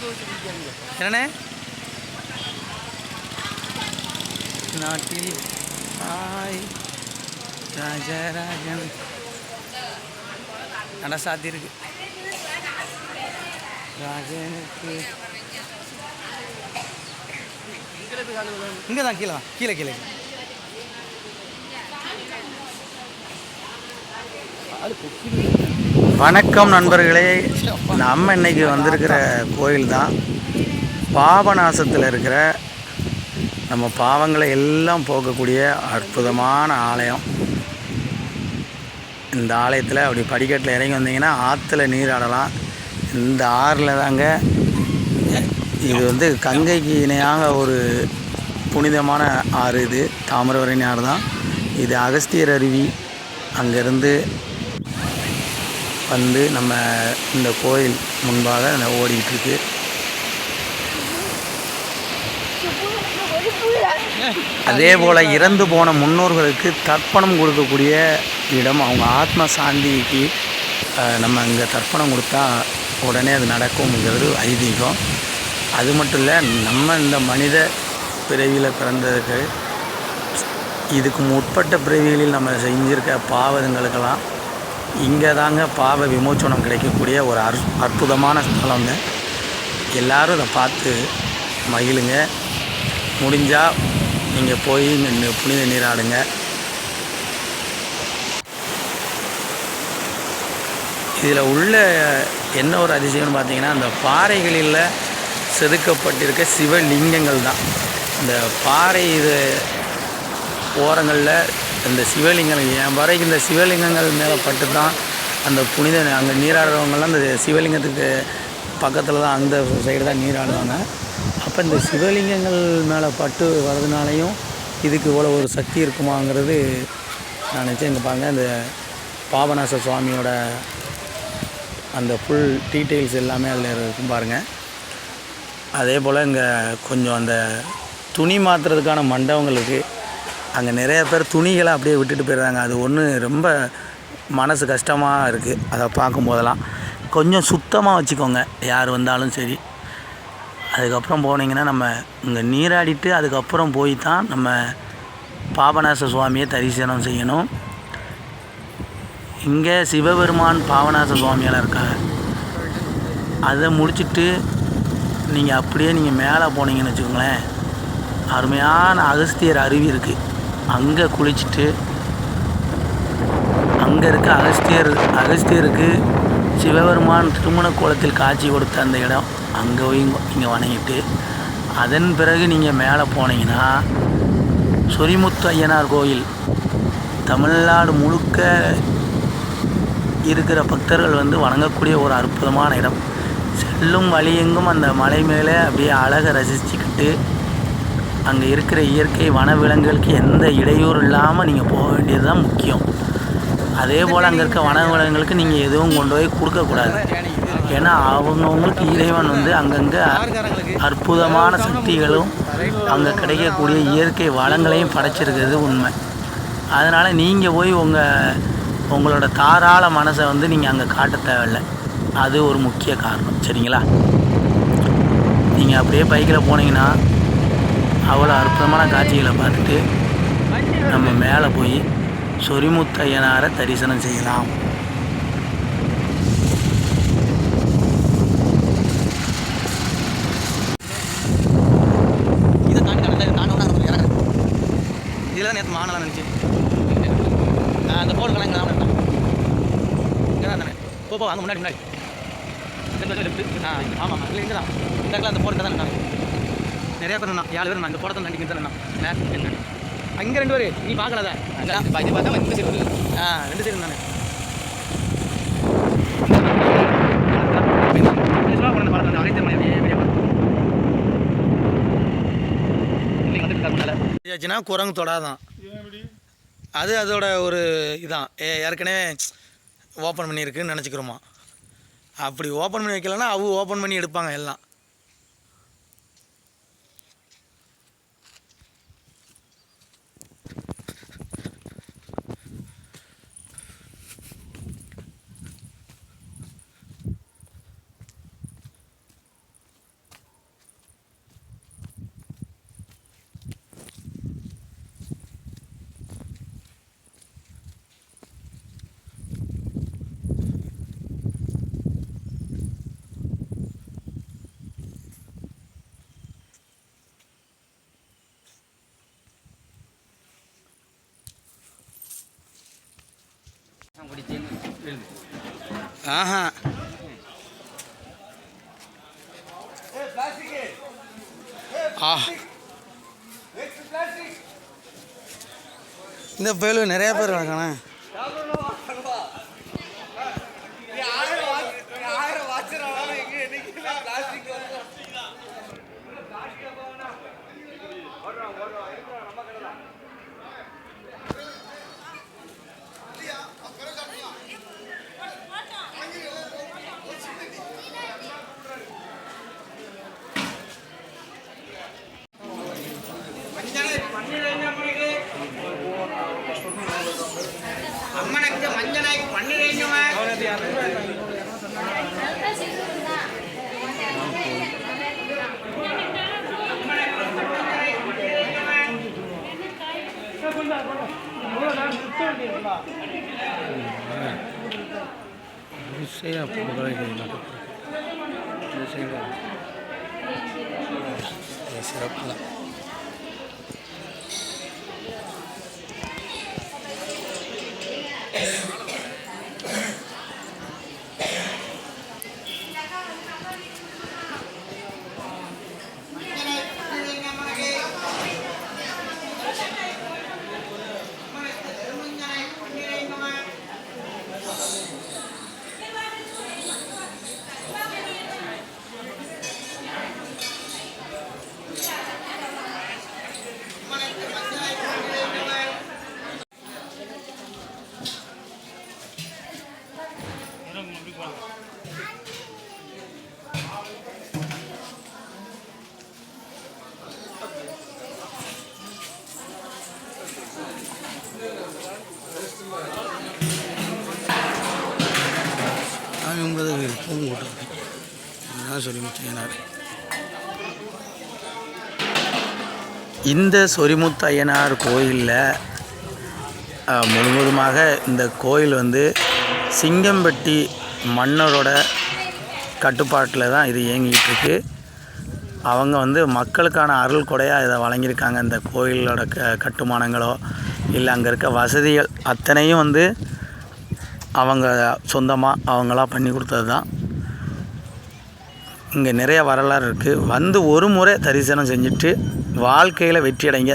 என்னண்ணே? நாட்டில் ஆய் ராஜராஜன். நட சாத்தியிருக்கு ராஜனுக்கு. இங்கே தான் கீழே கீழே. கீழே வணக்கம் நண்பர்களே. நம்ம இன்னைக்கு வந்திருக்கிற கோயில் தான் பாபநாசத்தில் இருக்கிற நம்ம பாவங்களை எல்லாம் போக்கக்கூடிய அற்புதமான ஆலயம். இந்த ஆலயத்தில் அப்படி படிக்கட்டில் இறங்கி வந்தீங்கன்னா ஆற்றுல நீராடலாம் இந்த ஆறில் தாங்க இது வந்து கங்கைக்கு இணையாக ஒரு புனிதமான ஆறு இது. தாமிரவரணி ஆறு தான் இது அகஸ்தியர் அருவி. அங்கேருந்து வந்து நம்ம இந்த கோயில் முன்பாக ந- ஓடிக்கிட்டு இருக்கு அதே போல் இறந்து போன முன்னோர்களுக்கு தர்ப்பணம் கொடுக்கக்கூடிய இடம் அவங்க ஆத்ம சாந்திக்கு நம்ம இங்கே தர்ப்பணம் கொடுத்தா உடனே அது நடக்கும்ங்கிறது ஐதீகம். அது மட்டும் இல்லை நம்ம இந்த மனித பிறவியில் பிறந்ததுக்கு இதுக்கு முற்பட்ட பிறவிகளில் நம்ம செஞ்சுருக்க பாவதங்களுக்கெல்லாம் இங்கே தாங்க பாவ விமோச்சனம் கிடைக்கக்கூடிய ஒரு அற் அற்புதமான ஸ்தலங்க எல்லோரும் இதை பார்த்து மகிழுங்க. முடிஞ்சால் நீங்கள் போய் இங்கே புனித நீராடுங்க இதில் உள்ள என்ன ஒரு அதிசயம்னு பார்த்தீங்கன்னா அந்த பாறைகளில் செதுக்கப்பட்டிருக்க சிவலிங்கங்கள் தான். இந்த பாறை இது ஓரங்களில் இந்த சிவலிங்கம் என் வரைக்கும் இந்த சிவலிங்கங்கள் மேலே பட்டு தான் அந்த புனித அங்கே நீராடுறவங்கெல்லாம் அந்த சிவலிங்கத்துக்கு பக்கத்தில் தான் அந்த சைடு தான் நீராடுவாங்க. அப்போ இந்த சிவலிங்கங்கள் மேலே பட்டு வர்றதுனாலையும் இதுக்கு இவ்வளோ ஒரு சக்தி இருக்குமாங்கிறது நான் நினச்சேன் இங்கே பாருங்க. இந்த பாபநாச சுவாமியோட அந்த ஃபுல் டீட்டெயில்ஸ் எல்லாமே அதில் இருக்கும் பாருங்கள் அதே போல் இங்கே கொஞ்சம் அந்த துணி மாற்றுறதுக்கான மண்டபங்கள் இருக்குது அங்கே நிறைய பேர் துணிகளை அப்படியே விட்டுட்டு போயிடுறாங்க. அது ஒன்று ரொம்ப மனசு கஷ்டமாக இருக்குது அதை பார்க்கும்போதெல்லாம். கொஞ்சம் சுத்தமாக வச்சுக்கோங்க. யார் வந்தாலும் சரி. அதுக்கப்புறம் போனீங்கன்னா நம்ம இங்கே நீராடிட்டு அதுக்கப்புறம் போய் தான் நம்ம பாபநாச சுவாமியை தரிசனம் செய்யணும். இங்கே சிவபெருமான் பாவநாச சுவாமியெல்லாம் இருக்காங்க. அதை முடிச்சுட்டு நீங்கள் அப்படியே நீங்கள் மேலே போனீங்கன்னு வச்சுக்கோங்களேன். அருமையான அகஸ்தியர் அருவி இருக்குது அங்கே குளிச்சுட்டு அங்கே இருக்க அகஸ்தியர் அகஸ்தியருக்கு சிவபெருமான் திருமண கோலத்தில் காட்சி கொடுத்த அந்த இடம் அங்கே போய் இங்கே வணங்கிட்டு அதன் பிறகு நீங்கள் மேலே போனீங்கன்னா சொரிமுத்து ஐயனார் கோயில் தமிழ்நாடு முழுக்க இருக்கிற பக்தர்கள் வந்து வணங்கக்கூடிய ஒரு அற்புதமான இடம். செல்லும் வழியெங்கும் அந்த மலை மேலே அப்படியே அழகை ரசிச்சுக்கிட்டு அங்கே இருக்கிற இயற்கை வனவிலங்குகளுக்கு எந்த இடையூறு இல்லாமல் நீங்கள் போக வேண்டியது தான் முக்கியம். அதே போல் அங்கே இருக்க வனவிலங்குகளுக்கு நீங்கள் எதுவும் கொண்டு போய் கொடுக்கக்கூடாது ஏன்னா அவங்கவுங்களுக்கு இறைவன் வந்து அங்கங்கே அற்புதமான சக்திகளும் அங்கே கிடைக்கக்கூடிய இயற்கை வளங்களையும் படைச்சிருக்கிறது உண்மை. அதனால் நீங்கள் போய் உங்கள் உங்களோட தாராள மனசை வந்து நீங்கள் அங்கே காட்ட தேவையில்லை. அது ஒரு முக்கிய காரணம். சரிங்களா? நீங்கள் அப்படியே பைக்கில் போனீங்கன்னா அவ்வளோ அற்புதமான காட்சிகளை பார்த்துட்டு நம்ம மேலே போய் சொரிமுத்தையனாரை தரிசனம் செய்யலாம். இதை நேற்று மானலாம் நினச்சி. அந்த போர்டுலாம் இங்கே தான் இங்கே தான் தானே போ போ முன்னாடி முன்னாடி. ஆ ஆமாம் இல்லை இங்கே தான் இந்த இடத்துல அந்த போர்டு தான் இருந்தாங்க நிறைய பேர் இருந்தான் ஏழு பேர் நான் இந்த போடத்தை தாண்டி தான் இருந்தான். அங்கே ரெண்டு பேர் நீ பார்க்கலதா இது பார்த்தா ரெண்டு சைடு ஆ ரெண்டு சைடு ஆச்சுன்னா குரங்கு தொடாதான். அது அதோட ஒரு இதான். ஏ ஏற்கனவே ஓப்பன் பண்ணியிருக்குன்னு நினச்சிக்கிறோமா. அப்படி ஓப்பன் பண்ணி வைக்கலன்னா அவங்க ஓப்பன் பண்ணி எடுப்பாங்க எல்லாம். ஆஹா. ஆ. இந்த பயலு நிறைய பேர் வளர்க்கணும் அம்மனுக்கு மஞ்சனை பன்னிரஞ்சவன் விசையா புகழைகள் சிறப்பு தான் சாமி கும்பிட்றது பூங்கு போட்டுருக்கு என்ன சொல்லி முத்தையனார் இந்த சொரிமுத்து ஐயனார் கோயிலில் முழுவதுமாக இந்த கோயில் வந்து சிங்கம்பட்டி மன்னரோட கட்டுப்பாட்டில் தான் இது இயங்கிட்டு இருக்கு அவங்க வந்து மக்களுக்கான அருள் கொடையாக இதை வழங்கியிருக்காங்க. இந்த கோயிலோட க கட்டுமானங்களோ இல்லை அங்கே இருக்க வசதிகள் அத்தனையும் வந்து அவங்க சொந்தமாக அவங்களா பண்ணி கொடுத்தது தான் இங்கே நிறைய வரலாறு இருக்குது வந்து ஒரு முறை தரிசனம் செஞ்சுட்டு வாழ்க்கையில் வெற்றி அடைங்க